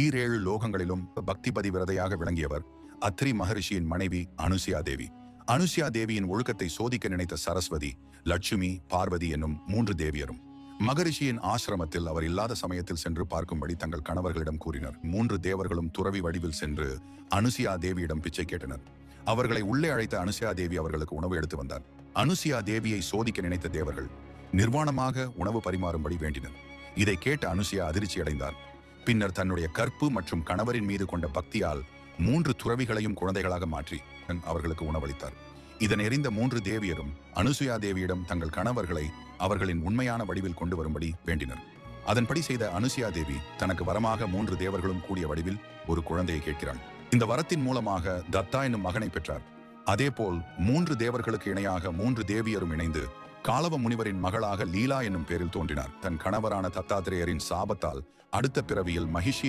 ஈரேழு லோகங்களிலும் பக்தி பதிவிரதையாக விளங்கியவர் அத்ரி மகரிஷியின் மனைவி அனுசியா தேவி. அனுசியா தேவியின் ஒழுக்கத்தை சோதிக்க நினைத்த சரஸ்வதி லட்சுமி பார்வதி என்னும் மூன்று தேவியரும். மகரிஷியின் ஆசிரமத்தில் அவர் இல்லாத சமயத்தில் சென்று பார்க்கும்படி தங்கள் கணவர்களிடம் கூறினர். மூன்று தேவர்களும் துறவி வடிவில் சென்று அனுசியா தேவியிடம் பிச்சை கேட்டனர். அவர்களை உள்ளே அழைத்த அனுசியா தேவி அவர்களுக்கு உணவு எடுத்து வந்தார். அனுசியா தேவியை சோதிக்க நினைத்த தேவர்கள் நிர்வாணமாக உணவு பரிமாறும்படி வேண்டினர். இதை கேட்ட அனுசியா அதிர்ச்சி அடைந்தார் பின்னர் தன்னுடைய கற்பு மற்றும் கணவரின் மீது கொண்ட பக்தியால் மூன்று துறவிகளையும் குழந்தைகளாக மாற்றி அவர்களுக்கு உணவளித்தார். இதன் எறிந்த மூன்று தேவியரும் அனுசுயா தேவியிடம் தங்கள் கணவர்களை அவர்களின் உண்மையான வடிவில் கொண்டு வரும்படி வேண்டினர். அதன்படி செய்த அனுசுயா தேவி தனக்கு வரமாக மூன்று தேவர்களும் கூடிய வடிவில் ஒரு குழந்தையை கேட்கிறாள். இந்த வரத்தின் மூலமாக தத்தா என்னும் மகனை பெற்றார். அதேபோல் மூன்று தேவர்களுக்கு இணையாக மூன்று தேவியரும் இணைந்து காலவ முனிவரின் மகளாக லீலா என்னும் பேரில் தோன்றினார். தன் கணவரான தத்தாத்திரேயரின் சாபத்தால் அடுத்த பிறவியில் மகிஷி